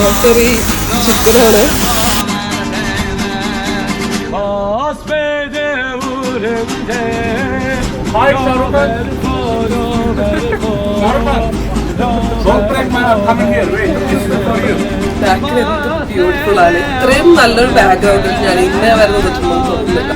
Roastery ചിക്കനാണ് Hi, Shahrukh Don't break man, I'm coming here. Wait, this is for you. ബാക്കിൽ എന്ത് beautiful ആണ് ഇത്രയും നല്ലൊരു ബാക്ക്ഗ്രൗണ്ടിൽ ഞാൻ ഇന്നേ വരെ നിന്നിട്ടുണ്ടെന്ന് തോന്നുന്നില്ല.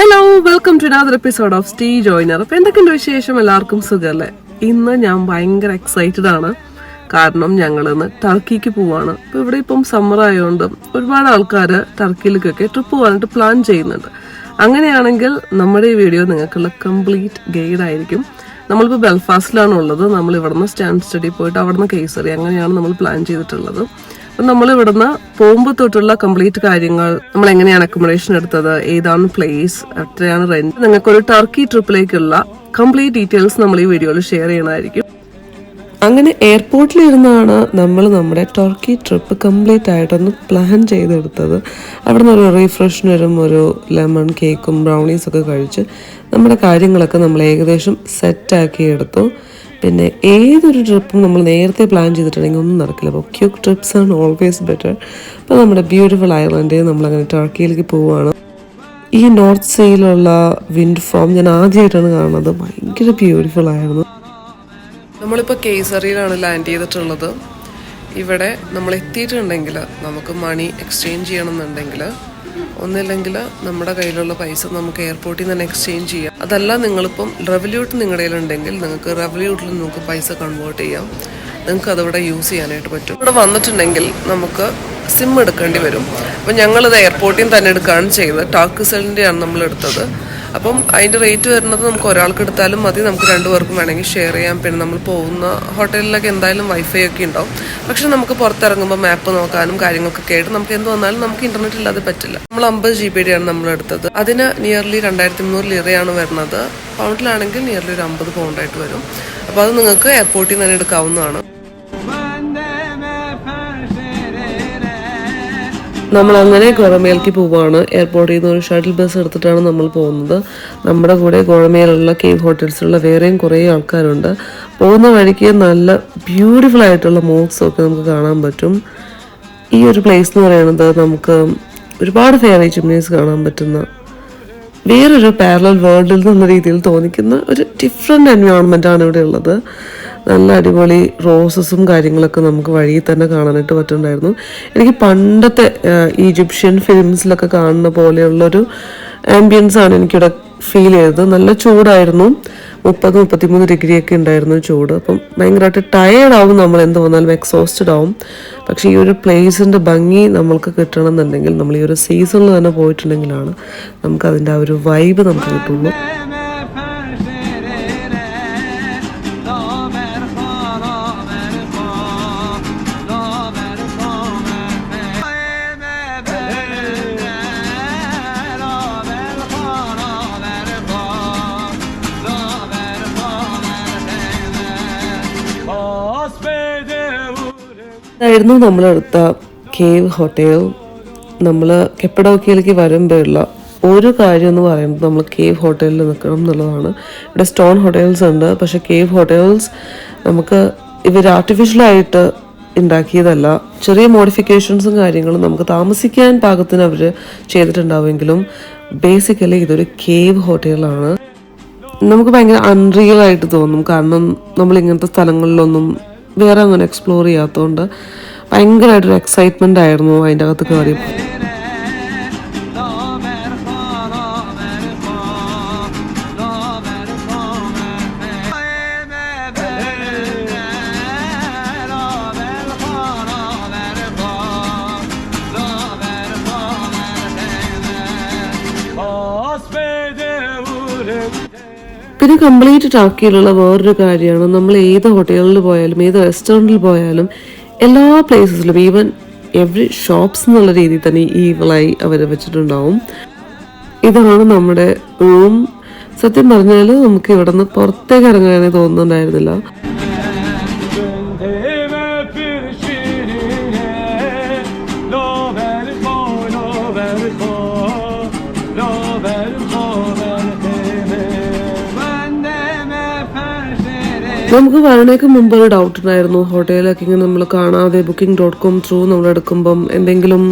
Hello welcome to another episode of stay joiner അപ്പൊ എന്തൊക്കെയുണ്ട് വിശേഷം? എല്ലാവർക്കും സുഖമല്ലേ ഇന്ന് ഞാൻ ഭയങ്കര എക്സൈറ്റഡ് ആണ്. കാരണം ഞങ്ങൾ ഇന്ന് ടർക്കിക്ക് പോവാണ്. അപ്പൊ ഇവിടെ ഇപ്പം സമ്മർ ആയതുകൊണ്ട് ഒരുപാട് ആൾക്കാർ ടർക്കിയിലേക്കൊക്കെ ട്രിപ്പ് പോകാനായിട്ട് പ്ലാൻ ചെയ്യുന്നുണ്ട്. അങ്ങനെയാണെങ്കിൽ നമ്മുടെ ഈ വീഡിയോ നിങ്ങൾക്കുള്ള കംപ്ലീറ്റ് ഗൈഡ് ആയിരിക്കും. നമ്മളിപ്പോൾ ബെൽഫാസ്റ്റിലാണ് ഉള്ളത് നമ്മൾ ഇവിടുന്ന് സ്റ്റാൻഡ് സ്റ്റഡി പോയിട്ട് അവിടുന്ന് കേസറി അങ്ങനെയാണ് നമ്മൾ പ്ലാൻ ചെയ്തിട്ടുള്ളത്. നമ്മൾ ഇവിടുന്ന് പോകുമ്പോൾ തൊട്ടുള്ള കംപ്ലീറ്റ് കാര്യങ്ങൾ നമ്മൾ എങ്ങനെയാണ് അക്കോമഡേഷൻ എടുത്തത് ഏതാണ് പ്ലേസ് എത്രയാണ് റെന്റ് നിങ്ങൾക്ക് ഒരു ടർക്കി ട്രിപ്പിലേക്കുള്ള കംപ്ലീറ്റ് ഡീറ്റെയിൽസ് നമ്മൾ ഈ വീഡിയോയിൽ ഷെയർ ചെയ്യണമായിരിക്കും. അങ്ങനെ എയർപോർട്ടിൽ ഇരുന്നാണ് നമ്മൾ നമ്മുടെ ടർക്കി ട്രിപ്പ് കംപ്ലീറ്റ് ആയിട്ടൊന്ന് പ്ലാൻ ചെയ്തെടുത്തത്. അവിടെ നിന്ന് ഒരു റീഫ്രഷ്നറും ഒരു ലെമൺ കേക്കും ബ്രൗണീസ് ഒക്കെ കഴിച്ച് നമ്മുടെ കാര്യങ്ങളൊക്കെ നമ്മൾ ഏകദേശം സെറ്റാക്കി എടുത്തു. പിന്നെ ഏതൊരു ട്രിപ്പും നമ്മൾ നേരത്തെ പ്ലാൻ ചെയ്തിട്ടുണ്ടെങ്കിൽ ഒന്നും നടക്കില്ല. അപ്പോൾ ക്യൂക്ക് ട്രിപ്സ് ആണ് ഓൾവേസ് ബെറ്റർ അപ്പോൾ നമ്മുടെ ബ്യൂട്ടിഫുൾ ഐലൻഡിൽ നമ്മളങ്ങനെ ടർക്കിയിലേക്ക് പോവുകയാണ് ഈ നോർത്ത് സീയിലുള്ള വിൻഡ് ഫോം ഞാൻ ആദ്യമായിട്ടാണ് കാണുന്നത്. ഭയങ്കര ബ്യൂട്ടിഫുൾ ആയിരുന്നു. നമ്മളിപ്പോൾ കേസറിയിലാണ് ലാൻഡ് ചെയ്തിട്ടുള്ളത്. ഇവിടെ നമ്മൾ എത്തിയിട്ടുണ്ടെങ്കിൽ നമുക്ക് മണി എക്സ്ചേഞ്ച് ചെയ്യണമെന്നുണ്ടെങ്കിൽ ഒന്നില്ലെങ്കിൽ നമ്മുടെ കയ്യിലുള്ള പൈസ നമുക്ക് എയർപോർട്ടിൽ നിന്ന് എക്സ്ചേഞ്ച് ചെയ്യാം. അതല്ല നിങ്ങളിപ്പം റെവല്യൂട്ട് നിങ്ങളുടെ കയ്യിലുണ്ടെങ്കിൽ നിങ്ങൾക്ക് റെവല്യൂട്ടിൽ നിങ്ങൾക്ക് പൈസ കൺവേർട്ട് ചെയ്യാം. നിങ്ങൾക്ക് അതവിടെ യൂസ് ചെയ്യാനായിട്ട് പറ്റും. ഇവിടെ വന്നിട്ടുണ്ടെങ്കിൽ നമുക്ക് സിം എടുക്കേണ്ടി വരും. അപ്പം ഞങ്ങളിത് എയർപോർട്ടിൽ നിന്ന് തന്നെ എടുക്കുകയാണ് ചെയ്തത്. ടാക്കുസെലിന്റെയാണ് നമ്മൾ എടുത്തത്. അപ്പം അതിന്റെ റേറ്റ് വരുന്നത് നമുക്ക് ഒരാൾക്ക് എടുത്താലും മതി. നമുക്ക് രണ്ടുപേർക്കും വേണമെങ്കിൽ ഷെയർ ചെയ്യാം. പിന്നെ നമ്മൾ പോകുന്ന ഹോട്ടലിലൊക്കെ എന്തായാലും വൈഫൈ ഒക്കെ ഉണ്ടാവും. പക്ഷെ നമുക്ക് പുറത്തിറങ്ങുമ്പോൾ മാപ്പ് നോക്കാനും കാര്യങ്ങൾക്കൊക്കെ ആയിട്ട് നമുക്ക് എന്ത് വന്നാലും നമുക്ക് ഇന്റർനെറ്റ് ഇല്ലാതെ പറ്റില്ല. നമ്മൾ അമ്പത് ജി ബി ഡിയാണ് നമ്മൾ എടുത്തത്. അതിന് നിയർലി രണ്ടായിരത്തി മുന്നൂറ് ലിറയാണ് വരുന്നത് പൗണ്ടിലാണെങ്കിൽ നിയർലി ഒരു അമ്പത് പൗണ്ടായിട്ട് വരും. അപ്പോൾ അത് നിങ്ങൾക്ക് എയർപോർട്ടിൽ നിന്ന് തന്നെ എടുക്കാവുന്നതാണ്. നമ്മൾ അങ്ങനെ കുഴമേലേക്ക് പോവുകയാണ് എയർപോർട്ടിൽ നിന്ന് ഒരു ഷട്ടിൽ ബസ് എടുത്തിട്ടാണ് നമ്മൾ പോകുന്നത്. നമ്മുടെ കൂടെ ഗോഴമേലുള്ള കേവ് ഹോട്ടൽസിലുള്ള വേറെയും കുറേ ആൾക്കാരുണ്ട്. പോകുന്ന വഴിക്ക് നല്ല ബ്യൂട്ടിഫുൾ ആയിട്ടുള്ള മോക്സൊക്കെ നമുക്ക് കാണാൻ പറ്റും. ഈ ഒരു പ്ലേസ് എന്ന് പറയുന്നത് നമുക്ക് ഒരുപാട് ഫെയറി ചിമ്നീസ് കാണാൻ പറ്റുന്ന വേറൊരു പാരലൽ വേൾഡിൽ നിന്ന രീതിയിൽ തോന്നിക്കുന്ന ഒരു ഡിഫറെന്റ് ആണ് ഇവിടെ ഉള്ളത്. നല്ല അടിപൊളി റോസസും കാര്യങ്ങളൊക്കെ നമുക്ക് വഴിയിൽ തന്നെ കാണാനായിട്ട് പറ്റുന്നുണ്ടായിരുന്നു. എനിക്ക് പണ്ടത്തെ ഈജിപ്ഷ്യൻ ഫിലിംസിലൊക്കെ കാണുന്ന പോലെയുള്ളൊരു ആംബിയൻസ് ആണ് എനിക്കിവിടെ ഫീൽ ചെയ്തത്. നല്ല ചൂടായിരുന്നു. മുപ്പത് മുപ്പത്തിമൂന്ന് ഡിഗ്രിയൊക്കെ ഉണ്ടായിരുന്നു ചൂട്. അപ്പം ഭയങ്കരമായിട്ട് ടയേർഡ് ആവും നമ്മൾ എന്ത് വന്നാലും എക്സോസ്റ്റഡ് ആവും. പക്ഷേ ഈ ഒരു പ്ലേസിന്റെ ഭംഗി നമ്മൾക്ക് കിട്ടണമെന്നുണ്ടെങ്കിൽ നമ്മൾ ഈ ഒരു സീസണിൽ തന്നെ പോയിട്ടുണ്ടെങ്കിലാണ് നമുക്ക് അതിന്റെ ആ ഒരു വൈബ് നമുക്ക് കിട്ടുള്ളൂ. ഇതായിരുന്നു നമ്മളെടുത്ത കേവ് ഹോട്ടൽ നമ്മൾ കെപ്പടോക്കിയിലേക്ക് വരുമ്പോഴുള്ള ഒരു കാര്യം എന്ന് പറയുന്നത് നമ്മൾ കേവ് ഹോട്ടലിൽ നിൽക്കണം എന്നുള്ളതാണ്. ഇവിടെ സ്റ്റോൺ ഹോട്ടൽസ് ഉണ്ട്. പക്ഷെ കേവ് ഹോട്ടൽസ് നമുക്ക് ഇവർ ആർട്ടിഫിഷ്യലായിട്ട് ഉണ്ടാക്കിയതല്ല. ചെറിയ മോഡിഫിക്കേഷൻസും കാര്യങ്ങളും നമുക്ക് താമസിക്കാൻ പാകത്തിന് അവർ ചെയ്തിട്ടുണ്ടാവുമെങ്കിലും ബേസിക്കലി ഇതൊരു കേവ് ഹോട്ടലാണ് നമുക്ക് ഭയങ്കര അൺറിയൽ ആയിട്ട് തോന്നും. കാരണം നമ്മൾ ഇങ്ങനത്തെ സ്ഥലങ്ങളിലൊന്നും വേറെ അങ്ങനെ എക്സ്പ്ലോർ ചെയ്യാത്തതുകൊണ്ട് ഭയങ്കരമായിട്ടൊരു എക്സൈറ്റ്മെന്റ് ആയിരുന്നു അതിന്റെ അകത്ത് കയറിയപ്പോൾ കംപ്ലീറ്റ് ടർക്കിയിലുള്ള വേറൊരു കാര്യമാണ്. നമ്മൾ ഏത് ഹോട്ടലിൽ പോയാലും ഏത് റെസ്റ്റോറന്റിൽ പോയാലും എല്ലാ പ്ലേസസിലും ഈവൻ എവറി ഷോപ്സ് എന്നുള്ള രീതിയിൽ തന്നെ ഈ ഈവളായി അവർ വെച്ചിട്ടുണ്ടാവും. ഇതാണ് നമ്മുടെ റൂം സത്യം പറഞ്ഞാൽ നമുക്ക് ഇവിടെ നിന്ന് പുറത്തേക്ക് ഇറങ്ങാനേ തോന്നുന്നുണ്ടായിരുന്നില്ല. നമുക്ക് വരണേക്ക് മുമ്പ് ഒരു ഡൗട്ട് ഉണ്ടായിരുന്നു. ഹോട്ടലൊക്കെ ഇങ്ങനെ നമ്മൾ കാണാതെ ബുക്കിംഗ് ഡോട്ട് കോം ത്രൂ നമ്മൾ എടുക്കുമ്പം എന്തെങ്കിലും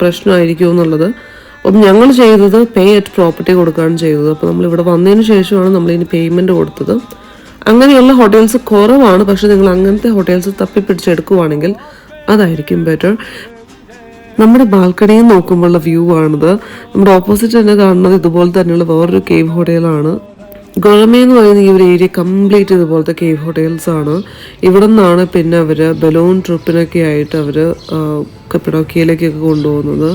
പ്രശ്നമായിരിക്കുമോ എന്നുള്ളത്. അപ്പം ഞങ്ങൾ ചെയ്തത് പേ അറ്റ് പ്രോപ്പർട്ടി കൊടുക്കുകയാണ് ചെയ്തത്. അപ്പോൾ നമ്മൾ ഇവിടെ വന്നതിന് ശേഷമാണ് നമ്മൾ ഇനി പേയ്മെന്റ് കൊടുത്തത്. അങ്ങനെയുള്ള ഹോട്ടൽസ് കുറവാണ്. പക്ഷേ നിങ്ങൾ അങ്ങനത്തെ ഹോട്ടൽസ് തപ്പിപ്പിടിച്ചെടുക്കുവാണെങ്കിൽ അതായിരിക്കും ബെറ്റർ നമ്മുടെ ബാൽക്കണിയിൽ നോക്കുമ്പോഴുള്ള വ്യൂ ആണിത്. നമ്മുടെ ഓപ്പോസിറ്റ് തന്നെ കാണുന്നത് ഇതുപോലെ തന്നെയുള്ള വേറൊരു കേവ് ഹോട്ടലാണ് ഗോളമേ എന്ന് പറയുന്ന ഈ ഒരു ഏരിയ കംപ്ലീറ്റ് ഇതുപോലത്തെ കേവ് ഹോട്ടൽസ് ആണ്. ഇവിടെ നിന്നാണ് പിന്നെ അവർ ബലൂൺ ട്രിപ്പിനൊക്കെ ആയിട്ട് അവർ കപ്പടോക്കിയിലേക്കൊക്കെ കൊണ്ടുപോകുന്നത്.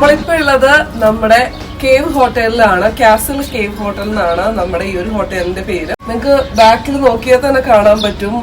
നമ്മളിപ്പോ ഉള്ളത് നമ്മുടെ കേവ് ഹോട്ടലിലാണ് കാസിൽ കേവ് ഹോട്ടൽ എന്നാണ് നമ്മുടെ ഈ ഒരു ഹോട്ടലിന്റെ പേര്. നിങ്ങൾക്ക് ബാക്കിൽ നോക്കിയാൽ തന്നെ കാണാൻ പറ്റും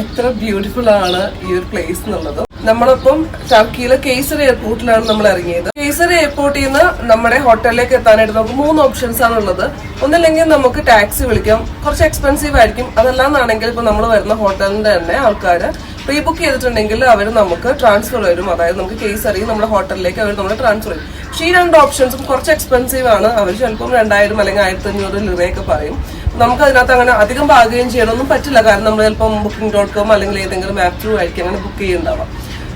എത്ര ബ്യൂട്ടിഫുൾ ആണ് ഈ ഒരു പ്ലേസ് എന്നുള്ളത്. നമ്മളിപ്പം ടർക്കിയിലെ കേസർ എയർപോർട്ടിലാണ് നമ്മൾ ഇറങ്ങിയത്. കേസർ എയർപോർട്ടിൽ നിന്ന് നമ്മുടെ ഹോട്ടലിലേക്ക് എത്താനായിട്ട് നമുക്ക് മൂന്ന് ഓപ്ഷൻസ് ആണ് ഉള്ളത്. ഒന്നില്ലെങ്കിൽ നമുക്ക് ടാക്സി വിളിക്കാം. കുറച്ച് എക്സ്പെൻസീവ് ആയിരിക്കും. അതല്ലാന്നാണെങ്കിൽ ഇപ്പൊ നമ്മൾ വരുന്ന ഹോട്ടലിന്റെ തന്നെ ആൾക്കാര് പ്രീ ബുക്ക് ചെയ്തിട്ടുണ്ടെങ്കിൽ അവർ നമുക്ക് ട്രാൻസ്ഫർ വരും. അതായത് നമുക്ക് കേസ് അറിയും നമ്മുടെ ഹോട്ടലിലേക്ക് അവർ നമ്മളെ ട്രാൻസ്ഫർ ചെയ്യും. പക്ഷേ ഈ രണ്ട് ഓപ്ഷൻസും കുറച്ച് എക്സ്പെൻസീവ് ആണ്. അവർ ചിലപ്പം രണ്ടായിരം അല്ലെങ്കിൽ ആയിരത്തി അഞ്ഞൂറ് ലിറയൊക്കെ പറയും. നമുക്ക് അതിനകത്ത് അങ്ങനെ അധികം ഭാഗ്യം ചെയ്യണമൊന്നും പറ്റില്ല. കാരണം നമ്മൾ ചിലപ്പം ബുക്കിംഗ് ഡോട്ട് കോം അല്ലെങ്കിൽ ഏതെങ്കിലും ആപ്പ് ത്രൂ ആയിരിക്കും അങ്ങനെ ബുക്ക് ചെയ്യുന്നുണ്ടാവാം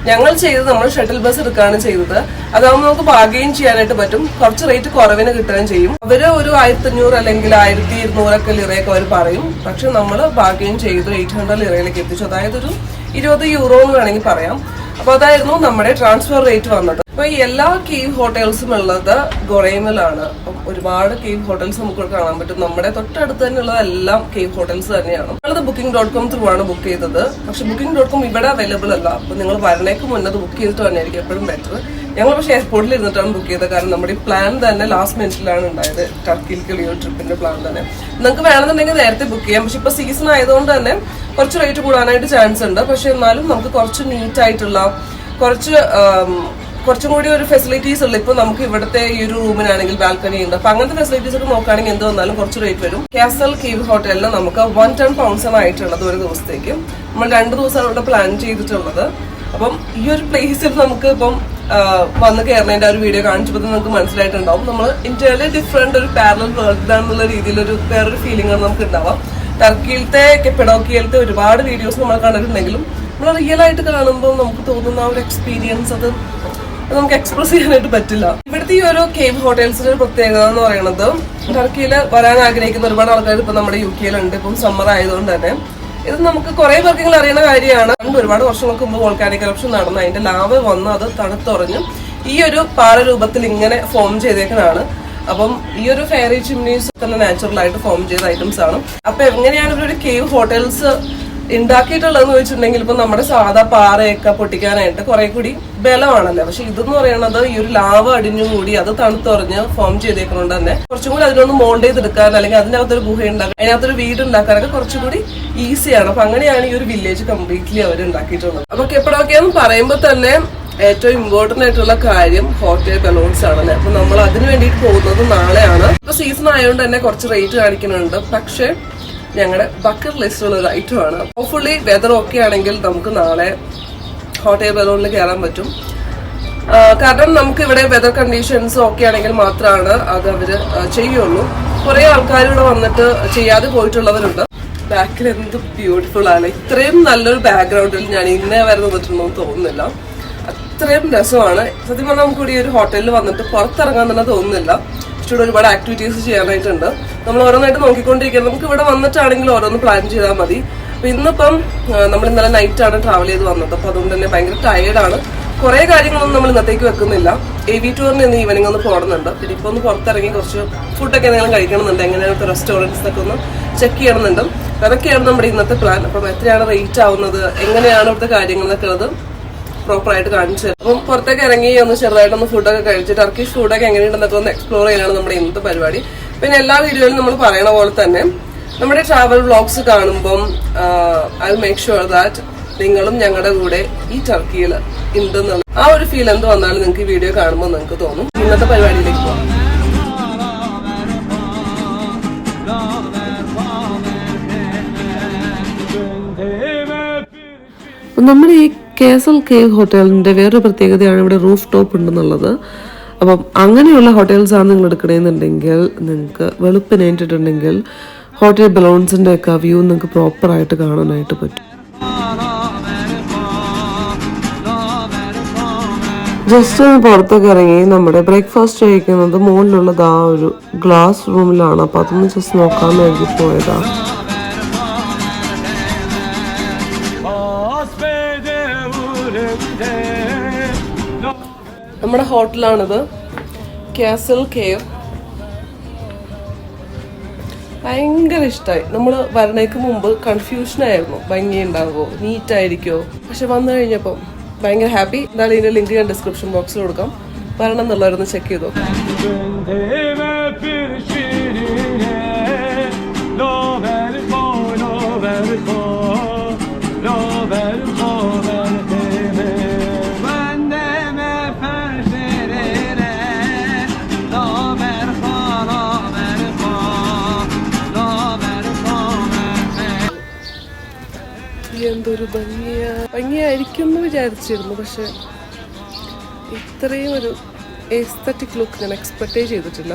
ഞങ്ങൾ ചെയ്തത് നമ്മൾ ഷട്ടിൽ ബസ് എടുക്കുകയാണ് ചെയ്തത്. അതാകുമ്പോൾ നമുക്ക് പാകുകയും ചെയ്യാനായിട്ട് പറ്റും. കുറച്ച് റേറ്റ് കുറവിന് കിട്ടുകയും ചെയ്യും. അവർ ഒരു ആയിരത്തി അഞ്ഞൂറ് അല്ലെങ്കിൽ ആയിരത്തി ഇരുന്നൂറൊക്കെ ലിറയൊക്കെ അവർ പറയും. പക്ഷെ നമ്മൾ പാകുകയും ചെയ്തു എയ്റ്റ് ഹൺഡ്രഡ് ലിറയിലേക്ക് എത്തിച്ചു. അതായത് ഒരു ഇരുപത് യൂറോ എന്ന് വേണമെങ്കിൽ പറയാം. അപ്പോൾ അതായിരുന്നു നമ്മുടെ ട്രാൻസ്ഫർ റേറ്റ് വന്നത്. അപ്പൊ എല്ലാ കേവ് ഹോട്ടൽസും ഉള്ളത് ഗൊറേമിലാണ്. ഒരുപാട് കേവ് ഹോട്ടൽസ് നമുക്ക് കാണാൻ പറ്റും. നമ്മുടെ തൊട്ടടുത്ത് തന്നെയുള്ളതെല്ലാം കേവ് ഹോട്ടൽസ് തന്നെയാണ്. നമ്മളത് ബുക്കിംഗ് ഡോട്ട് കോം ത്രൂ ആണ് ബുക്ക് ചെയ്തത്. പക്ഷെ ബുക്കിംഗ് ഡോട്ട് കോം ഇവിടെ അവൈലബിൾ അല്ല. അപ്പൊ നിങ്ങൾ വരണേക്ക് മുന്നത് ബുക്ക് ചെയ്തിട്ട് തന്നെയായിരിക്കും എപ്പോഴും ബെറ്റർ ഞങ്ങൾ പക്ഷേ എയർപോർട്ടിൽ ഇരുന്നിട്ടാണ് ബുക്ക് ചെയ്തത്. കാരണം നമ്മുടെ ഈ പ്ലാൻ തന്നെ ലാസ്റ്റ് മിനിറ്റിലാണ് ഉണ്ടായത്. ടർക്കിയിലേക്കുള്ള ഈ ട്രിപ്പിന്റെ പ്ലാൻ തന്നെ. നിങ്ങൾക്ക് വേണമെന്നുണ്ടെങ്കിൽ നേരത്തെ ബുക്ക് ചെയ്യാം. പക്ഷെ ഇപ്പൊ സീസൺ ആയതുകൊണ്ട് തന്നെ കുറച്ച് റേറ്റ് കൂടാനായിട്ട് ചാൻസ് ഉണ്ട്. പക്ഷെ എന്നാലും നമുക്ക് കുറച്ച് നീറ്റ് ആയിട്ടുള്ള കുറച്ച് കുറച്ചും കൂടി ഒരു ഫെസിലിറ്റീസ് ഉള്ളു. ഇപ്പൊ നമുക്ക് ഇവിടുത്തെ ഈ ഒരു റൂമിനാണെങ്കിൽ ബാൽക്കണി ഉണ്ട്. അപ്പൊ അങ്ങനത്തെ ഫെസിലിറ്റീസ് ഒക്കെ നോക്കുകയാണെങ്കിൽ എന്ത് വന്നാലും കുറച്ച് റേറ്റ് വരും. കാസൽ കീവ് ഹോട്ടലിൽ നമുക്ക് വൺ ടെൻ പൗണ്ട്സ് ആണ് ആയിട്ടുള്ളത് ഒരു ദിവസത്തേക്ക്. നമ്മൾ രണ്ട് ദിവസമാണ് ഇവിടെ പ്ലാൻ ചെയ്തിട്ടുള്ളത്. അപ്പം ഈ ഒരു പ്ലേസിൽ നമുക്ക് ഇപ്പം വന്ന് കയറുന്നതിന്റെ ഒരു വീഡിയോ കാണിച്ചപ്പോൾ നമുക്ക് മനസ്സിലായിട്ടുണ്ടാവും. നമ്മൾ ഇന്ത്യയിലെ ഡിഫറെന്റ് ഒരു പാരലൽ വേൾഡ് ആണെന്നുള്ള രീതിയിൽ ഒരു വേറൊരു ഫീലിംഗ് ആണ് നമുക്ക് ഉണ്ടാവാം ടർക്കിയിലത്തെ കെപ്പിടോക്കിയിലത്തെ ഒരുപാട് വീഡിയോസ് നമ്മൾ കണ്ടിട്ടുണ്ടെങ്കിലും നമ്മൾ റിയൽ ആയിട്ട് കാണുമ്പോൾ നമുക്ക് തോന്നുന്ന ആ ഒരു എക്സ്പീരിയൻസ് അത് അത് നമുക്ക് എക്സ്പ്രസ് ചെയ്യാനായിട്ട് പറ്റില്ല. ഇവിടുത്തെ ഈ ഒരു കേവ് ഹോട്ടൽസിന്റെ ഒരു പ്രത്യേകത എന്ന് പറയുന്നത് ടർക്കിയിൽ വരാൻ ആഗ്രഹിക്കുന്ന ഒരുപാട് ആൾക്കാർ ഇപ്പൊ നമ്മുടെ യു കെയിലുണ്ട് ഇപ്പം സമ്മർ ആയതുകൊണ്ട് തന്നെ. ഇത് നമുക്ക് കുറെ പേർക്കെങ്കിലും അറിയുന്ന കാര്യമാണ്. ഒരുപാട് വർഷങ്ങൾക്ക് മുമ്പ് വോൾക്കാനിക് കറപ്ഷൻ നടന്നു. അതിന്റെ ലാവ് വന്ന് അത് തണുത്തുറഞ്ഞു ഈ ഒരു പാറ രൂപത്തിൽ ഇങ്ങനെ ഫോം ചെയ്തേക്കാണ് അപ്പം ഈ ഒരു ഫെയറി ചിമ്നീസ് തന്നെ നാച്ചുറൽ ആയിട്ട് ഫോം ചെയ്ത ഐറ്റംസ് ആണ്. അപ്പൊ എങ്ങനെയാണ് ഇവരൊരു കേവ് ഹോട്ടൽസ് ഉണ്ടാക്കിയിട്ടുള്ളതെന്ന് വെച്ചിട്ടുണ്ടെങ്കിൽ ഇപ്പൊ നമ്മുടെ സാധാ പാറയൊക്കെ പൊട്ടിക്കാനായിട്ട് കുറെ കൂടി ബലമാണല്ലോ? പക്ഷെ ഇതെന്ന് പറയുന്നത് ഈ ഒരു ലാവ അടിഞ്ഞു കൂടി അത് തണുത്തുറഞ്ഞ് ഫോം ചെയ്തേക്കുന്നതുകൊണ്ട് തന്നെ കുറച്ചും കൂടി അതിനൊന്ന് മോൾഡ് ചെയ്തെടുക്കാൻ അല്ലെങ്കിൽ അതിനകത്തൊരു ഗുഹ ഉണ്ടാക്കാൻ അതിനകത്തൊരു വീട് ഉണ്ടാക്കാനൊക്കെ കുറച്ചും കൂടി ഈസിയാണ് അപ്പൊ അങ്ങനെയാണ് ഈ ഒരു വില്ലേജ് കംപ്ലീറ്റ്ലി അവർ ഉണ്ടാക്കിയിട്ടുള്ളത്. അപ്പൊ കെപ്പടോക്കെന്ന് പറയുമ്പോൾ തന്നെ ഏറ്റവും ഇമ്പോർട്ടന്റ് ആയിട്ടുള്ള കാര്യം ഹോട്ടൽ ബലൂൺസ് ആണല്ലേ? അപ്പൊ നമ്മൾ അതിന് വേണ്ടിയിട്ട് പോകുന്നത് നാളെയാണ്. ഇപ്പൊ സീസൺ ആയതുകൊണ്ട് തന്നെ കുറച്ച് റേറ്റ് കാണിക്കുന്നുണ്ട്. പക്ഷെ ഞങ്ങളുടെ ബക്കറ്റ് ലിസ്റ്റിലുള്ള ഒരു ഐറ്റം ആണ്. ഹോപ്പ്ഫുള്ളി വെതർ ഓക്കെ ആണെങ്കിൽ നമുക്ക് നാളെ ഹോട്ട് എയർ ബലൂണിൽ കയറാൻ പറ്റും. കാരണം നമുക്ക് ഇവിടെ വെതർ കണ്ടീഷൻസ് ഓക്കെ ആണെങ്കിൽ മാത്രമാണ് അത് അവർ ആ, ചെയ്യുള്ളൂ. കുറെ ആൾക്കാർ ഇവിടെ വന്നിട്ട് ചെയ്യാതെ പോയിട്ടുള്ളവരുണ്ട്. ബാക്കിൽ എന്ത് ബ്യൂട്ടിഫുൾ ആണ്. ഇത്രയും നല്ലൊരു ബാക്ക്ഗ്രൗണ്ടിൽ ഞാൻ ഇന്നേ വരെ നിന്നിട്ടുണ്ടെന്ന് തോന്നുന്നില്ല. അത്രയും രസമാണ്. സത്യം പറഞ്ഞാൽ നമുക്ക് ഈ ഒരു ഹോട്ടലിൽ വന്നിട്ട് പുറത്തിറങ്ങാൻ തന്നെ തോന്നുന്നില്ല. ഇവിടെ ഒരുപാട് ആക്ടിവിറ്റീസ് ചെയ്യാനായിട്ടുണ്ട്. നമ്മൾ ഓരോന്നായിട്ട് നോക്കിക്കൊണ്ടിരിക്കുക നമുക്ക് ഇവിടെ വന്നിട്ടാണെങ്കിൽ ഓരോന്ന് പ്ലാൻ ചെയ്താൽ മതി. അപ്പൊ ഇന്നിപ്പം നമ്മൾ ഇന്നലെ നൈറ്റ് ആണ് ട്രാവൽ ചെയ്ത് വന്നത്. അപ്പൊ അതുകൊണ്ട് തന്നെ ഭയങ്കര ടയേർഡാണ് കുറെ കാര്യങ്ങളൊന്നും നമ്മൾ ഇന്നത്തേക്ക് വെക്കുന്നില്ല. എ വി ടൂറിന് ഇന്ന് ഈവനിങ് ഒന്ന് പോടുന്നുണ്ട് പിന്നെ ഇപ്പൊ ഒന്ന് പുറത്തിറങ്ങി കുറച്ച് ഫുഡൊക്കെ എന്തെങ്കിലും കഴിക്കണമെന്നുണ്ട്. എങ്ങനെയാണ് റെസ്റ്റോറന്റ്സ് ഒക്കെ ഒന്ന് ചെക്ക് ചെയ്യണമെന്നുണ്ട്. അതൊക്കെയാണ് നമ്മുടെ ഇന്നത്തെ പ്ലാൻ അപ്പം എത്രയാണ് റേറ്റ് ആവുന്നത്? എങ്ങനെയാണ് ഇവിടുത്തെ കാര്യങ്ങൾ എന്നൊക്കെ ഉള്ളത്? പ്രോപ്പർ ആയിട്ട് കാണിച്ചു തരാം. അപ്പം പുറത്തേക്ക് ഇറങ്ങി ഒന്ന് ചെറുതായിട്ടൊന്ന് ഫുഡൊക്കെ കഴിച്ച് ടർക്കിഷ് ഫുഡൊക്കെ എങ്ങനെയുണ്ടെന്നൊക്കെ ഒന്ന് എക്സ്പ്ലോർ ചെയ്യാനാണ് നമ്മുടെ ഇന്നത്തെ പരിപാടി. പിന്നെ എല്ലാ വീഡിയോയിലും നമ്മൾ പറയണ പോലെ തന്നെ നമ്മുടെ ട്രാവൽ വ്ളോഗ്സ് കാണുമ്പം ഐ മേക്ക് ഷുവർ ദാറ്റ് നിങ്ങളും ഞങ്ങളുടെ കൂടെ ഈ ടർക്കിയിൽ ഉണ്ടെന്നുള്ള ആ ഒരു ഫീൽ എന്ത് വന്നാലും നിങ്ങൾക്ക് ഈ വീഡിയോ കാണുമ്പോൾ നിങ്ങൾക്ക് തോന്നും. ഇന്നത്തെ പരിപാടിയിലേക്ക് പോകാം നമ്മുടെ ഈ കേസൽ കേവ് ഹോട്ടലിന്റെ വേറൊരു പ്രത്യേകതയാണ് ഇവിടെ റൂഫ് ടോപ്പ് ഉണ്ടെന്നുള്ളത്. അപ്പം അങ്ങനെയുള്ള ഹോട്ടൽസാണ് നിങ്ങൾ എടുക്കണമെന്നുണ്ടെങ്കിൽ നിങ്ങൾക്ക് വെളുപ്പിനേറ്റിട്ടുണ്ടെങ്കിൽ ഹോട്ടൽ ബലൂൺസിന്റെ ഒക്കെ വ്യൂ നിങ്ങൾക്ക് പ്രോപ്പറായിട്ട് കാണാനായിട്ട് പറ്റും. ജസ്റ്റ് ഒന്ന് പുറത്തൊക്കെ ഇറങ്ങി നമ്മുടെ ബ്രേക്ക്ഫാസ്റ്റ് കഴിക്കുന്നത് മുകളിലുള്ളത് ആ ഒരു ഗ്ലാസ് റൂമിലാണ് അപ്പം അതൊന്ന് ജസ്റ്റ് നോക്കാൻ വേണ്ടി പോയതാണ് നമ്മുടെ ഹോട്ടലാണിത്. കാസിൽ കേവ് ഭയങ്കര ഇഷ്ടമായി നമ്മൾ വരണേക്ക് മുമ്പ് കൺഫ്യൂഷൻ ആയിരുന്നു. ഭംഗി ഉണ്ടാകുമോ നീറ്റ് ആയിരിക്കുമോ പക്ഷെ വന്നു കഴിഞ്ഞപ്പം ഭയങ്കര ഹാപ്പി എന്തായാലും ഇതിന്റെ ലിങ്ക് ഞാൻ ഡിസ്ക്രിപ്ഷൻ ബോക്സിൽ കൊടുക്കാം. വരണം എന്നുള്ളവരൊന്ന് ചെക്ക് ചെയ്തോ. ഭംഗിയായിരിക്കും എന്ന് വിചാരിച്ചിരുന്നു പക്ഷെ ഇത്രയും ഒരു എസ്തറ്റിക് ലുക്ക് ഞാൻ എക്സ്പെക്റ്റേ ചെയ്തിട്ടില്ല.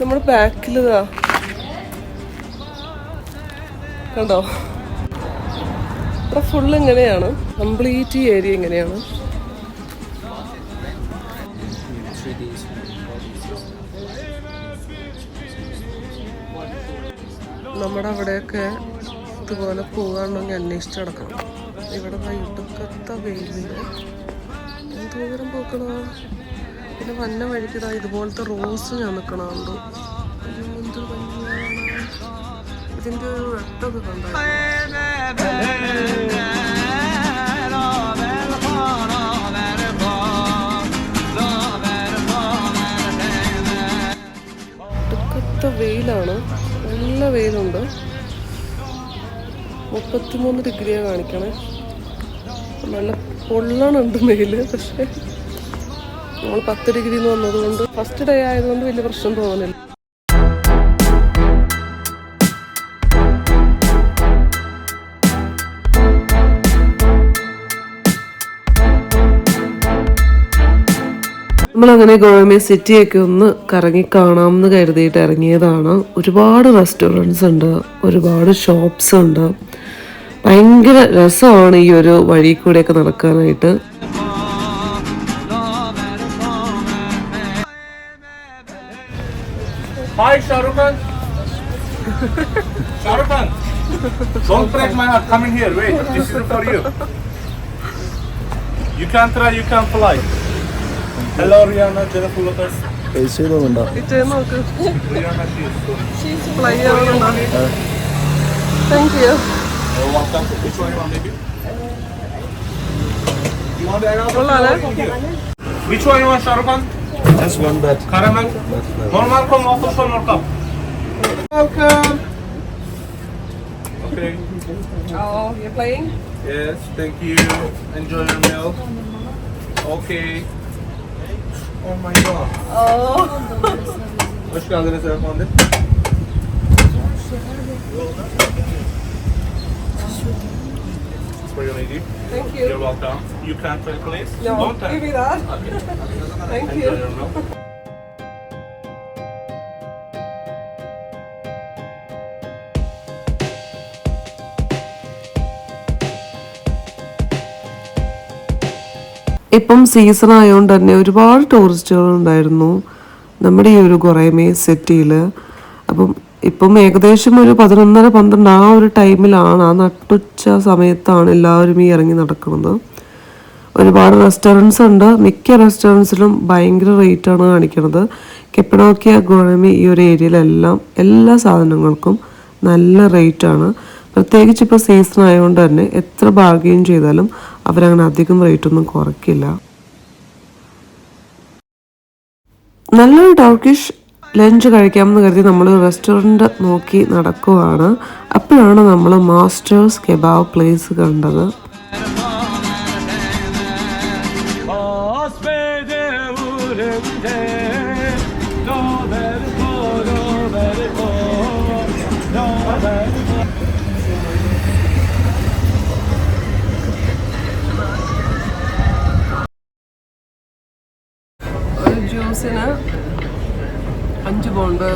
നമ്മുടെ ബാക്കിൽ ഇതാ കണ്ടോ? ഇവിടെ ഫുള്ള് ഇങ്ങനെയാണ്. കംപ്ലീറ്റ് ഏരിയ ഇങ്ങനെയാണ്. നമ്മുടെ അവിടെയൊക്കെ ഇതുപോലെ പോകാണെങ്കിൽ അന്വേഷിച്ച് നടക്കണം. ഇവിടെ വൈകിട്ടൊക്കത്തെ വെയിലിന് എന്തോരം പോക്കണോ? പിന്നെ വന്ന വഴിക്കിതാ ഇതുപോലത്തെ റോസ് ഞാൻ ഭംഗിയാണ്. ഇതിന്റെ ഒരു കണ്ടായിരുന്നു ഒടുക്കത്തെ വെയിലാണ് വെയിലുണ്ട് മുപ്പത്തിമൂന്ന് ഡിഗ്രിയാണ് കാണിക്കണേ. നല്ല പൊള്ളണുണ്ട് വെയിൽ പക്ഷേ നമ്മൾ പത്ത് ഡിഗ്രി എന്ന് വന്നതുകൊണ്ട് ഫസ്റ്റ് ഡേ ആയതുകൊണ്ട് വലിയ പ്രശ്നം തോന്നുന്നില്ല നമ്മളങ്ങനെ ഗോവമേ സിറ്റിയൊക്കെ ഒന്ന് കറങ്ങി കാണാം എന്ന് കരുതിയിട്ട് ഇറങ്ങിയതാണ് ഒരുപാട് റെസ്റ്റോറന്റ്സ് ഉണ്ട് ഒരുപാട് ഷോപ്സ് ഉണ്ട് ഭയങ്കര രസമാണ് ഈ ഒരു വഴി കൂടെയൊക്കെ നടക്കാനായിട്ട് you. Try. You fly. Hello, Rihanna. Jennifer Lopez. Taste ചെയ്തോന്നുണ്ടോ Rihanna, she is so. Thank you You're welcome. Which one you want, baby? You want the കൊള്ളാലേ Which one you want, Shahrukh Khan? Just one that Caramel? Normal come, waffle from or cup? Welcome. Okay. Oh, you're playing? Yes, thank you. Enjoy your meal. Okay. Oh my god. Oh. Hoş geldiniz efendim. For your lady. Thank You're you. welcome. You can try please. No, Don't give me that. Thank Enjoy you. ഇപ്പം season ആയതുകൊണ്ട് തന്നെ ഒരുപാട് ടൂറിസ്റ്റുകൾ ഉണ്ടായിരുന്നു നമ്മുടെ ഈ ഒരു കുറേമേ സിറ്റിയിൽ അപ്പം ഇപ്പം ഏകദേശം ഒരു പതിനൊന്നര പന്ത്രണ്ട് ആ ഒരു ടൈമിലാണ് ആ നട്ടുച്ച സമയത്താണ് എല്ലാവരും ഈ ഇറങ്ങി നടക്കുന്നത്. ഒരുപാട് റെസ്റ്റോറന്റ്സ് ഉണ്ട്. മിക്ക റെസ്റ്റോറന്റ്സിലും ഭയങ്കര റേറ്റാണ് കാണിക്കുന്നത് കെപ്പഡോക്കിയ ഗോഴമി ഈ ഒരു ഏരിയയിലെല്ലാം എല്ലാ സാധനങ്ങൾക്കും നല്ല റേറ്റാണ് പ്രത്യേകിച്ച് ഇപ്പോൾ സീസൺ ആയതുകൊണ്ട് തന്നെ എത്ര ബാർഗെയിൻ ചെയ്താലും അവരങ്ങനെ അധികം റേറ്റ് ഒന്നും കുറയ്ക്കില്ല. നല്ലൊരു ടർക്കിഷ് ലഞ്ച് കഴിക്കാമെന്ന് കരുതി നമ്മൾ റെസ്റ്റോറന്റ് നോക്കി നടക്കുവാണ്. അപ്പോഴാണ് നമ്മൾ മാസ്റ്റേഴ്സ് കെബാബ് പ്ലേസ് കണ്ടത്. പൗണ്ട്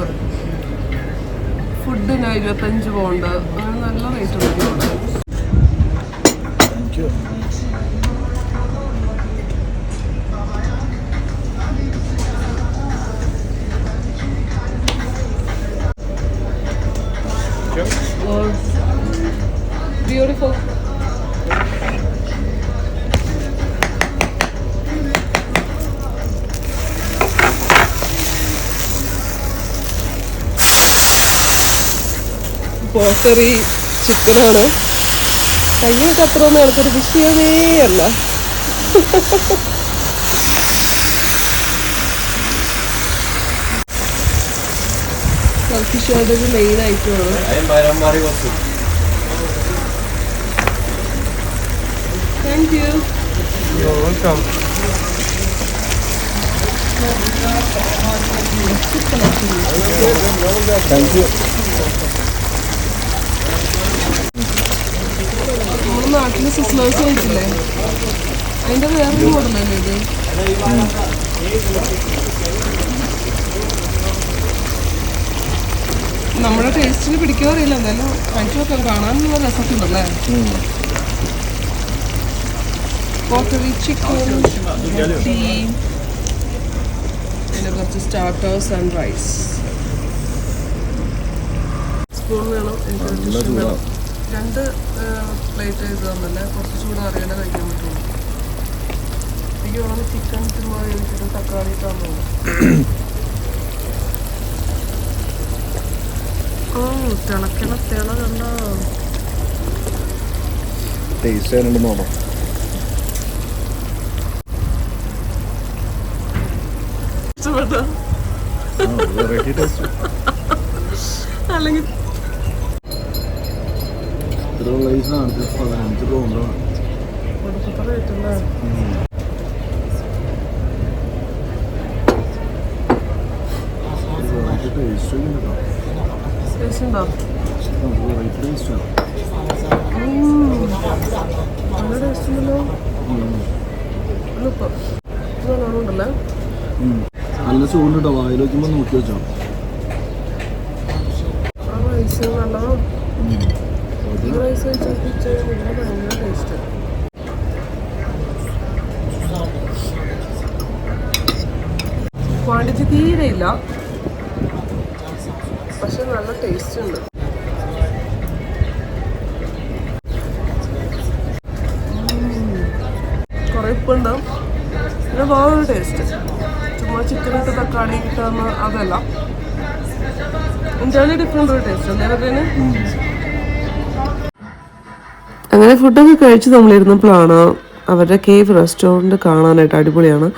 ഫുഡിന് ഇരുപത്തഞ്ച് പൗണ്ട് അങ്ങനെ നല്ല റേറ്റ് ഉണ്ട് ഇവിടെ താങ്ക് പോക്കറി ചിക്കനാണ് കയ്യൊക്കെ അത്ര ഒന്നും എനിക്കൊരു വിഷയമേ അല്ല. ടർക്കിഷ് ഒരു മെയിൻ ഐറ്റമാണ് താങ്ക് യു വെൽക്കം. താങ്ക് നമ്മുടെ നാട്ടിൽ സിസ്ലേഴ്സ് കഴിച്ചില്ലേ അതിന്റെ വേറൊരു ഇത്. നമ്മുടെ ടേസ്റ്റിന് പിടിക്കോ അറിയില്ല. എന്തായാലും കഴിച്ചു നോക്കാം കാണാനുള്ള രസത്തിണ്ടല്ലേ പോക്കറി ചിക്കൻ പിന്നെ കുറച്ച് സ്റ്റാർട്ടേഴ്സ് ആൻഡ് റൈസ് സ്പൂൺ വേണം എനിക്ക് വേണം രണ്ട് പ്ലേറ്റ് ചെയ്ത് തന്നല്ലേ? കുറച്ച് ചൂട് അറിയാനേ കഴിക്കാൻ പറ്റുള്ളൂ. എനിക്ക് തോന്നുന്നു ചിക്കൻ ചുമ്മാ കഴിച്ചിട്ട് തക്കാളി ഇട്ടാന്ന് ഓ തിളക്കണ തിള കണ്ടോ? ടേസ്റ്റ് ചെയ്യാനുണ്ടെന്ന് നോക്കാം. ഇഷ്ടപ്പെട്ടോ? വെറൈറ്റി ടേസ്റ്റ് അല്ലെങ്കിൽ ഇത്ര റൈസാണ് പതിനഞ്ച് പൗണ്ടാണ് കൊടുക്കത്ത റേറ്റ് അല്ലേ വെറൈറ്റി ടേസ്റ്റ് കേട്ടോ ടേസ്റ്റ് ഉണ്ടോ വെറൈറ്റി ടേസ്റ്റാണ് നല്ല ടേസ്റ്റ് ഉണ്ടല്ലോ എളുപ്പം ഇത് പതിനഞ്ച് ഉണ്ടല്ലേ നല്ല ചൂട് കേട്ടോ വായിൽ വയ്ക്കുമ്പോൾ നോക്കി വെച്ചോ. നല്ലതാണ് ഈ റൈസ് കഴിച്ചാൽ ഇവിടെ ഭയങ്കര ടേസ്റ്റ് ക്വാണ്ടിറ്റി തീരെ ഇല്ല. പക്ഷെ നല്ല ടേസ്റ്റ് ഉണ്ട്. കുറേ ഉപ്പുണ്ട്. പിന്നെ വേറൊരു ടേസ്റ്റ് ചുമ്മാ ചിക്കൻ ഇട്ട് തക്കാളി ഇട്ടാന്ന് അതല്ല. എന്റയർലി ഡിഫറെന്റ് ഒരു ടേസ്റ്റ് അല്ലേ പറയുന്നത് അങ്ങനെ ഫുഡൊക്കെ കഴിച്ച് നമ്മളിരുന്നപ്പോഴാണ് അവരുടെ കേവ് റെസ്റ്റോറന്റ് കാണാനായിട്ട് അടിപൊളിയാണ്.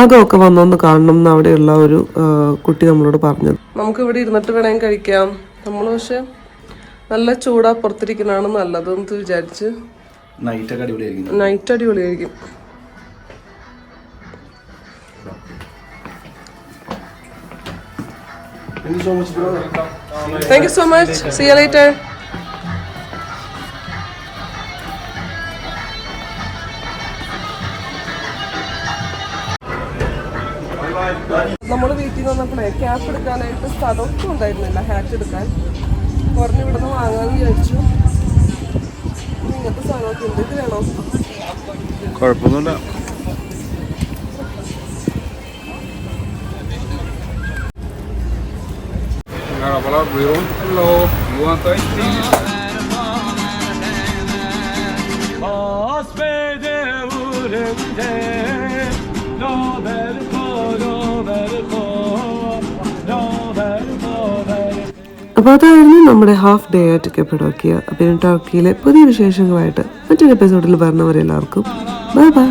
അതൊക്കെ വന്നൊന്ന് കാണണം എന്ന് അവിടെയുള്ള ഒരു കുട്ടി നമ്മളോട് പറഞ്ഞത്. നമുക്ക് ഇവിടെ ഇരുന്നിട്ട് വേണമെങ്കിൽ കഴിക്കാം. നമ്മൾ പക്ഷെ നല്ല ചൂടാ പുറത്തിരിക്കുന്നതാണ് നല്ലതെന്ന് വിചാരിച്ച് നൈറ്റ് അടിപൊളിയായിരിക്കും. നൈറ്റ് അടിപൊളിയായിരിക്കും. Thank you so much See you later നമ്മൾ വീട്ടിൽ നിന്ന് വന്നപ്പോഴേ ക്യാഷ് എടുക്കാനായിട്ട് സ്ഥലമൊക്കെ ഉണ്ടായിരുന്നില്ല ഹാറ്റ് എടുക്കാൻ. കുറഞ്ഞ ഇവിടുന്ന് വാങ്ങാമെന്ന് വിചാരിച്ചു. ഇങ്ങനത്തെ സാധനമൊക്കെ ഉണ്ട് ഇത് വേണോ? കുഴപ്പമൊന്നുമില്ല. want അപ്പോൾ അതായിരുന്നു നമ്മുടെ ഹാഫ് ഡേ ആയിട്ട് കെപ്പഡോക്കിയ അപ്പം ടോക്കിയിലെ പുതിയ വിശേഷങ്ങളായിട്ട് മറ്റൊരു എപ്പിസോഡിൽ പറഞ്ഞവരെല്ലാവർക്കും ബൈ ബൈ